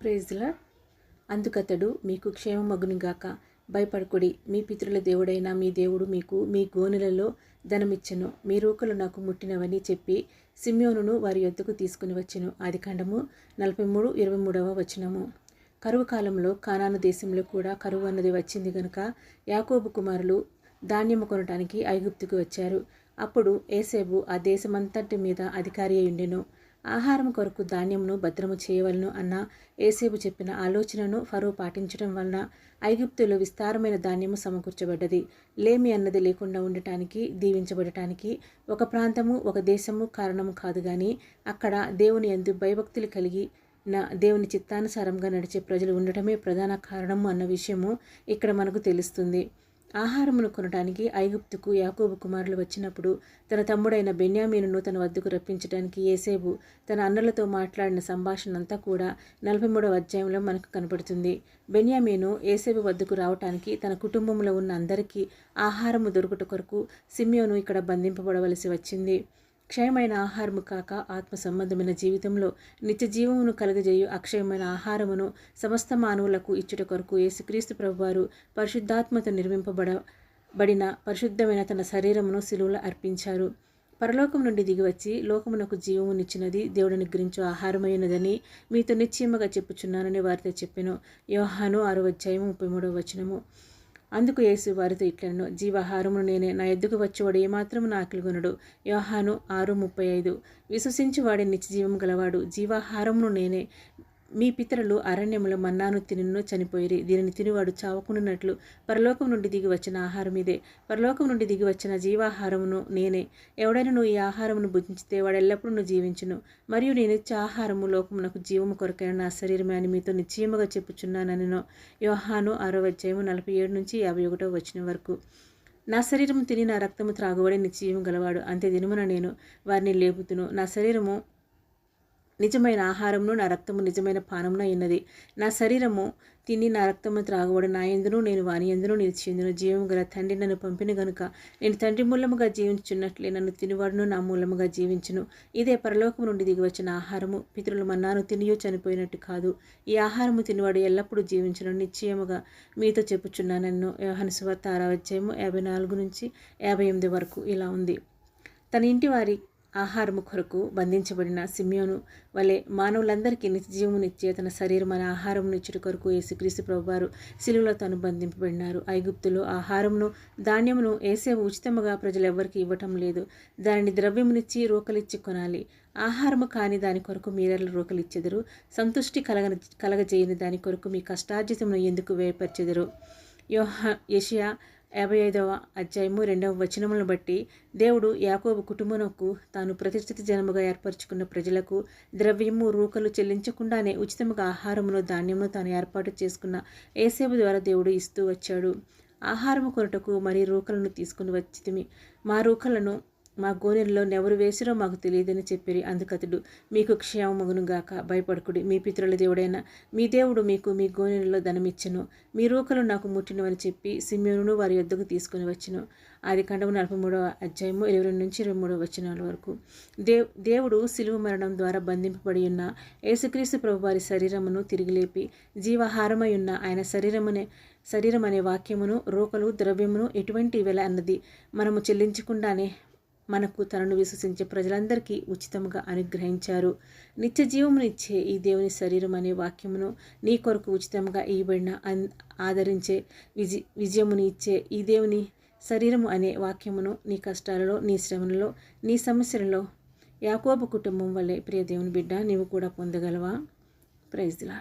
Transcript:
ప్రేజ్ల అందుకతడు మీకు క్షేమమగునుగాక. భయపడకుడి. మీ పితృల దేవుడైన మీ దేవుడు మీకు మీ గోనెలలో ధనమిచ్చను. మీ రూకలు నాకు ముట్టినవని చెప్పి సిమ్యోనును వారి యొద్దకు తీసుకుని వచ్చెను. ఆది ఖండము నలభై మూడు ఇరవై మూడవ వచనము. కరువు కాలంలో కానాను దేశంలో కూడా కరువు అన్నది వచ్చింది గనుక యాకోబు కుమారులు ధాన్యము కొనటానికి ఐగుప్తుకు వచ్చారు. అప్పుడు ఏసేబు ఆ దేశమంతటి మీద అధికారి అయి ఉండెను ఆహారం కొరకు ధాన్యమును భద్రము చేయవలను అన్న ఏసేపు చెప్పిన ఆలోచనను ఫరో పాటించడం వలన ఐగుప్తులో విస్తారమైన ధాన్యము సమకూర్చబడ్డది. లేమి అన్నది లేకుండా ఉండటానికి దీవించబడటానికి ఒక ప్రాంతము ఒక దేశము కారణము కాదు కానీ అక్కడ దేవుని ఎందు భయభక్తులు కలిగి నా దేవుని చిత్తానుసారంగా నడిచే ప్రజలు ఉండటమే ప్రధాన కారణము అన్న విషయము ఇక్కడ మనకు తెలుస్తుంది. ఆహారమును కొనడానికి ఐగుప్తుకు యాకోబు కుమారులు వచ్చినప్పుడు తన తమ్ముడైన బెన్యామీనును తన వద్దకు రప్పించడానికి ఏసేబు తన అన్నలతో మాట్లాడిన సంభాషణ అంతా కూడా నలభై మూడవ అధ్యాయంలో మనకు కనపడుతుంది. బెన్యామీను ఏసేబు వద్దకు రావటానికి తన కుటుంబంలో ఉన్న అందరికీ ఆహారము దొరుకుట కొరకు సిమ్యోను ఇక్కడ బంధింపబడవలసి వచ్చింది. క్షయమైన ఆహారము కాక ఆత్మ సంబంధమైన జీవితంలో నిత్య జీవమును కలుగజేయు అక్షయమైన ఆహారమును సమస్త మానవులకు ఇచ్చుట కొరకు యేసుక్రీస్తు ప్రభువారు పరిశుద్ధాత్మతో నిర్మింపబడబడిన పరిశుద్ధమైన తన శరీరమును సిలువలో అర్పించారు. పరలోకం నుండి దిగివచ్చి లోకమునకు జీవమునిచ్చినది దేవుడిని గురించు ఆహారమైనదని మీతో నిశ్చయముగా చెప్పుచున్నానని వారితో చెప్పాను. యోహాను ఆరో అధ్యాయం ముప్పై మూడవ వచనము. అందుకు యేసు వారితో ఇట్లను జీవాహారమును నేనే నా ఎద్దుకు వచ్చేవాడు ఏమాత్రము నాకిలుగొనడు యోహాను ఆరు ముప్పై ఐదు. విశ్వసించి వాడి నిత్యజీవం గలవాడు జీవాహారమును నేనే మీ పితరులు అరణ్యములో మన్నాను తినిను చనిపోయిరి. దీనిని తినివాడు చావకుండానట్లు పరలోకం నుండి దిగి వచ్చిన ఆహారం ఇదే. పరలోకం నుండి దిగి వచ్చిన జీవాహారమును నేనే. ఎవడైనా నువ్వు ఈ ఆహారమును భుజించితే వాడు ఎల్లప్పుడూ నువ్వు జీవించును. మరియు నేను ఇచ్చే ఆహారము లోకమునకు జీవము కొరకైన నా శరీరమే అని మీతో నిశ్చయముగా చెప్పుచున్నానను యోహాను ఆరో అధ్యాయము నలభై ఏడు నుంచి యాభై ఒకటో వచ్చిన వరకు. నా శరీరము తిని నా రక్తము త్రాగుబడి నిశ్చయం గలవాడు. అంతే దినమున నేను వారిని లేపుతును. నా శరీరము నిజమైన ఆహారమును నా రక్తము నిజమైన పానమున ఉన్నది నా శరీరము తిని నా రక్తము త్రాగబడి నా ఎందును నేను వాని ఎందును నిలిచిందును జీవం గల తండ్రి నన్ను పంపిన గనుక నేను తండ్రి మూలముగా జీవించున్నట్లే నన్ను తినివాడును నా మూలముగా జీవించును. ఇదే పరలోకము నుండి దిగి వచ్చిన ఆహారము. పితరులు మన్నాను తినియో చనిపోయినట్టు కాదు. ఈ ఆహారము తినివాడు ఎల్లప్పుడూ జీవించను. నిశ్చయముగా మీతో చెప్పుచున్నానన్ను యోహన సువార్త ఆరాధ్యాయము యాభై నాలుగు నుంచి యాభై ఎనిమిది వరకు ఇలా ఉంది. తన ఇంటి వారి ఆహారము కొరకు బంధించబడిన సిమ్యోను వలె మానవులందరికీ నిత్యజీవమునిచ్చే తన శరీరం అనే ఆహారమును ఇచ్చుట కొరకు యేసుక్రీస్తు ప్రభువారు శిలువలో తను బంధింపబడినారు. ఐగుప్తులో ఆహారమును ధాన్యమును ఏసే ఉచితముగా ప్రజలు ఎవరికి ఇవ్వటం లేదు. దానిని ద్రవ్యమునిచ్చి రోకలిచ్చి కొనాలి. ఆహారము కాని దాని కొరకు మీరెళ్ళు రోకలిచ్చెదరు. సంతుష్టి కలగ కలగజేయని దాని కొరకు మీ కష్టార్జితమును ఎందుకు వేయపరిచెదరు యోహ యషియా యాభై ఐదవ అధ్యాయము రెండవ వచనములను బట్టి దేవుడు యాకోబు కుటుంబమునకు తాను ప్రతిష్ఠిత జనముగా ఏర్పరచుకున్న ప్రజలకు ద్రవ్యము రూకలు చెల్లించకుండానే ఉచితముగా ఆహారమును ధాన్యమును తాను ఏర్పాటు చేసుకున్న ఏసేపు ద్వారా దేవుడు ఇస్తూ వచ్చాడు. ఆహారము కొరటకు మరి రూకలను తీసుకుని వచ్చితిమి. మా రూకలను మా గోనెల్లో నెవరు వేసిరో మాకు తెలియదని చెప్పిరి అందుకతుడు. మీకు క్షేమమగునుగాక భయపడకుడి. మీ పితృల దేవుడైన మీ దేవుడు మీకు మీ గోనెలలో ధనమిచ్చను. మీ రూకలు నాకు ముట్టినవని చెప్పి సిమ్యోను వారి యొద్దకు తీసుకుని వచ్చును. ఆది ఖండము నలభై మూడవ అధ్యాయము ఇరవై రెండు నుంచి ఇరవై మూడవ వచనాల వరకు. దేవ్ దేవుడు సిలువ మరణం ద్వారా బంధింపబడి ఉన్న యేసుక్రీస్తు ప్రభు వారి శరీరమును తిరిగి లేపి జీవాహారమై ఉన్న ఆయన శరీరమునే శరీరం అనే వాక్యమును రూకలు ద్రవ్యమును ఎటువంటి వెల అన్నది మనము చెల్లించకుండానే మనకు తనను విశ్వసించే ప్రజలందరికీ ఉచితముగా అనుగ్రహించారు. నిత్య జీవమునిచ్చే ఈ దేవుని శరీరం అనే వాక్యమును నీ కొరకు ఉచితంగా ఇవ్వబడిన ఆదరించే విజి విజయముని ఇచ్చే ఈ దేవుని శరీరము అనే వాక్యమును నీ కష్టాలలో నీ శ్రమలలో నీ సమస్యలలో యాకోబు కుటుంబం వల్లే ప్రియ దేవుని బిడ్డ నీవు కూడా పొందగలవా? ప్రైజ్లా